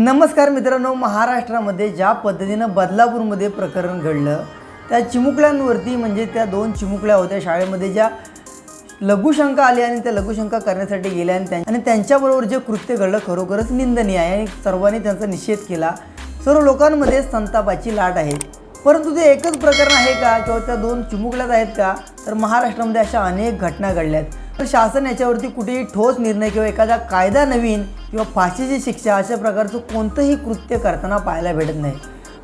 नमस्कार मित्रांनो महाराष्ट्रामध्ये ज्या पद्धतीनं बदलापूरमध्ये प्रकरण घडलं त्या चिमुकल्यांवरती म्हणजे त्या दोन चिमुकल्या होत्या शाळेमध्ये ज्या लघुशंका आली आणि त्या लघुशंका करण्यासाठी गेल्या आणि त्यां- आणि त्यांच्याबरोबर जे कृत्य घडलं खरोखरच निंदनीय आहे आणि सर्वांनी त्यांचा निषेध केला. सर्व लोकांमध्ये संतापाची लाट आहे. परंतु ते एकच प्रकरण आहे का? किंवा त्या दोन चिमुकल्याच आहेत का? तर महाराष्ट्रामध्ये अशा अनेक घटना घडल्या आहेत तर शासन याच्यावरती कुठेही ठोस निर्णय किंवा एखादा कायदा नवीन किंवा फाशीची शिक्षा अशा प्रकारचं कोणतंही कृत्य करताना पाहायला भेटत नाही.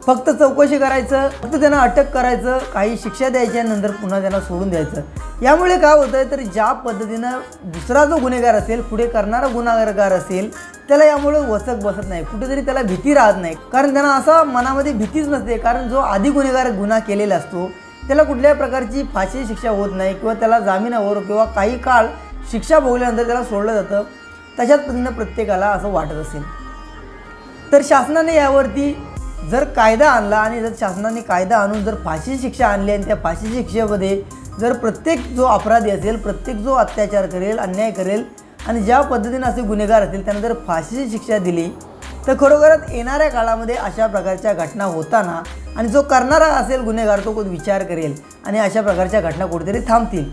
फक्त चौकशी करायचं फक्त त्यांना अटक करायचं काही शिक्षा द्यायच्या नंतर पुन्हा त्यांना सोडून द्यायचं. यामुळे काय होतं आहे तर ज्या पद्धतीनं दुसरा जो गुन्हेगार असेल पुढे करणारा गुन्हेगार असेल त्याला यामुळे वचक बसत नाही. कुठेतरी त्याला भीती राहत नाही. कारण त्यांना असा मनामध्ये भीतीच नसते. कारण जो आधी गुन्हेगार गुन्हा केलेला असतो त्याला कुठल्याही प्रकारची फाशी शिक्षा होत नाही किंवा त्याला जामिनावर किंवा काही काळ शिक्षा भोगल्यानंतर त्याला सोडलं जातं तशाच पद्धतीनं प्रत्येकाला असं वाटत असेल. तर शासनाने यावरती जर कायदा आणला आणि जर शासनाने कायदा आणून जर फाशी शिक्षा आणली आणि त्या फाशी शिक्षेमध्ये जर प्रत्येक जो अपराधी असेल प्रत्येक जो अत्याचार करेल अन्याय करेल आणि ज्या पद्धतीनं असे गुन्हेगार असतील त्यांना जर फाशीची शिक्षा दिली तर खरोखरच येणाऱ्या काळामध्ये अशा प्रकारच्या घटना होताना आणि जो करणारा असेल गुन्हेगार तो कोण विचार करेल आणि अशा प्रकारच्या घटना कुठेतरी थांबतील.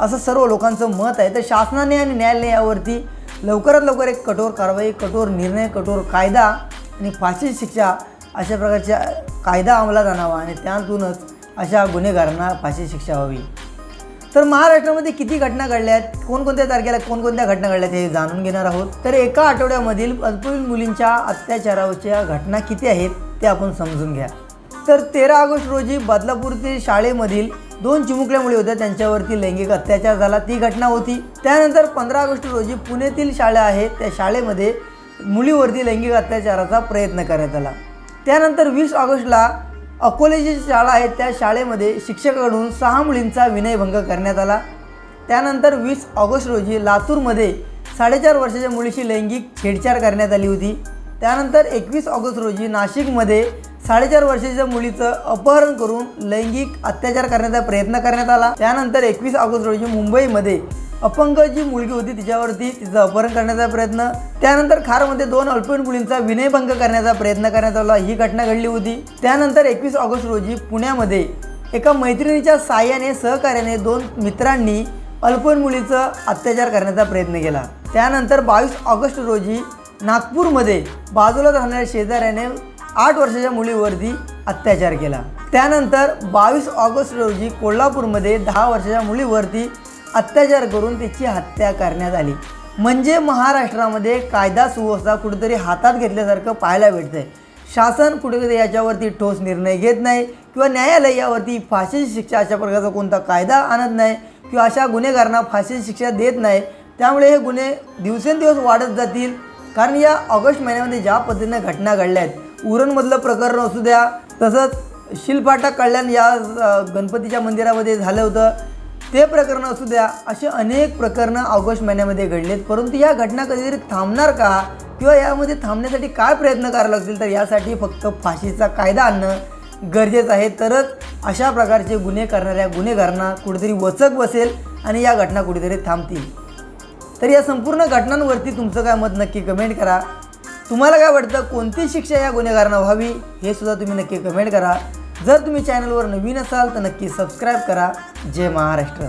असं सर्व लोकांचं मत आहे. तर शासनाने आणि न्यायालयावरती लवकरात लवकर एक कठोर कारवाई कठोर निर्णय कठोर कायदा आणि फाशी शिक्षा अशा प्रकारच्या कायदा अंमलात आणावा आणि त्यातूनच अशा गुन्हेगारांना फाशी शिक्षा व्हावी. तर महाराष्ट्रामध्ये किती घटना घडल्या आहेत? कोणकोणत्या तारखेला कोणकोणत्या घटना घडल्या आहेत हे जाणून घेणार आहोत. तर एका आठवड्यामधील अल्पवयीन मुलींच्या अत्याचाराच्या घटना किती आहेत ते आपण समजून घ्या. तर तेरा ऑगस्ट रोजी बदलापूरतील शाळेमधील दोन चिमुकल्या मुली होत्या. त्यांच्यावरती लैंगिक अत्याचार झाला. ती घटना होती. त्यानंतर पंधरा ऑगस्ट रोजी पुण्यातील शाळा आहे. त्या शाळेमध्ये मुलीवरती लैंगिक अत्याचाराचा प्रयत्न करण्यात आला. त्यानंतर वीस ऑगस्टला अकोलेची जी शाळा आहे त्या शाळेमध्ये शिक्षकाकडून सहा मुलींचा विनयभंग करण्यात आला. त्यानंतर वीस ऑगस्ट रोजी लातूरमध्ये साडेचार वर्षाच्या मुलीशी लैंगिक छेडछाड करण्यात आली होती. त्यानंतर एकवीस ऑगस्ट रोजी नाशिकमध्ये साडेचार वर्षाच्या मुलीचं अपहरण करून लैंगिक अत्याचार करण्याचा प्रयत्न करण्यात आला. त्यानंतर एकवीस ऑगस्ट रोजी मुंबईमध्ये अपंग जी मुलगी होती तिच्यावरती तिचं अपहरण करण्याचा प्रयत्न. त्यानंतर खारमध्ये दोन अल्पवयीन मुलींचा विनयभंग करण्याचा प्रयत्न करण्यात आला. ही घटना घडली होती. त्यानंतर एकवीस ऑगस्ट रोजी पुण्यामध्ये एका मैत्रिणीच्या साह्याने सहकार्याने दोन मित्रांनी अल्पवयीन मुलीचं अत्याचार करण्याचा प्रयत्न केला. त्यानंतर बावीस ऑगस्ट रोजी नागपूरमध्ये बाजूला राहणाऱ्या शेजाऱ्याने आठ वर्षाच्या मुलीवरती अत्याचार केला. त्यानंतर बावीस ऑगस्ट रोजी कोल्हापूरमध्ये दहा वर्षाच्या मुलीवरती अत्याचार करून त्याची हत्या करण्यात आली. म्हणजे महाराष्ट्रामध्ये कायदा सुव्यवस्था कुठेतरी हातात घेतल्यासारखं पाहायला भेटतंय. शासन कुठेतरी याच्यावरती ठोस निर्णय घेत नाही किंवा न्यायालय यावरती फाशीची शिक्षा अशा प्रकारचा कोणता कायदा आणत नाही किंवा अशा गुन्हेगारांना फाशीची शिक्षा देत नाही. त्यामुळे हे गुन्हे दिवसेंदिवस वाढत जातील. कारण या ऑगस्ट महिन्यामध्ये ज्या पद्धतीने घटना घडल्या आहेत उरणमधलं प्रकरण असू द्या तसंच शिलफाटा कल्याण या गणपतीच्या मंदिरामध्ये झालं होतं. ते प्रकरण असू द्या असे अनेक प्रकरणं ऑगस्ट महिन्यामध्ये घडलेत. परंतु या घटना कधीतरी थांबणार का? किंवा यामध्ये थांबण्यासाठी काय प्रयत्न करावे लागतील? तर यासाठी फक्त फाशीचा कायदा आणणं गरजेचं आहे. तरच अशा प्रकारचे गुन्हे करणाऱ्या गुन्हेगारांना कुठेतरी वचक बसेल आणि या घटना कुठेतरी थांबतील. तर या संपूर्ण घटनांवरती तुमचं काय मत नक्की कमेंट करा. तुम्हाला काय वाटतं? कोणती शिक्षा या गुन्हेगारांना व्हावी? हे सुद्धा तुम्ही नक्की कमेंट करा. जर तुम्ही चॅनलवर नवीन असाल तर नक्की सबस्क्राईब करा. जय महाराष्ट्र.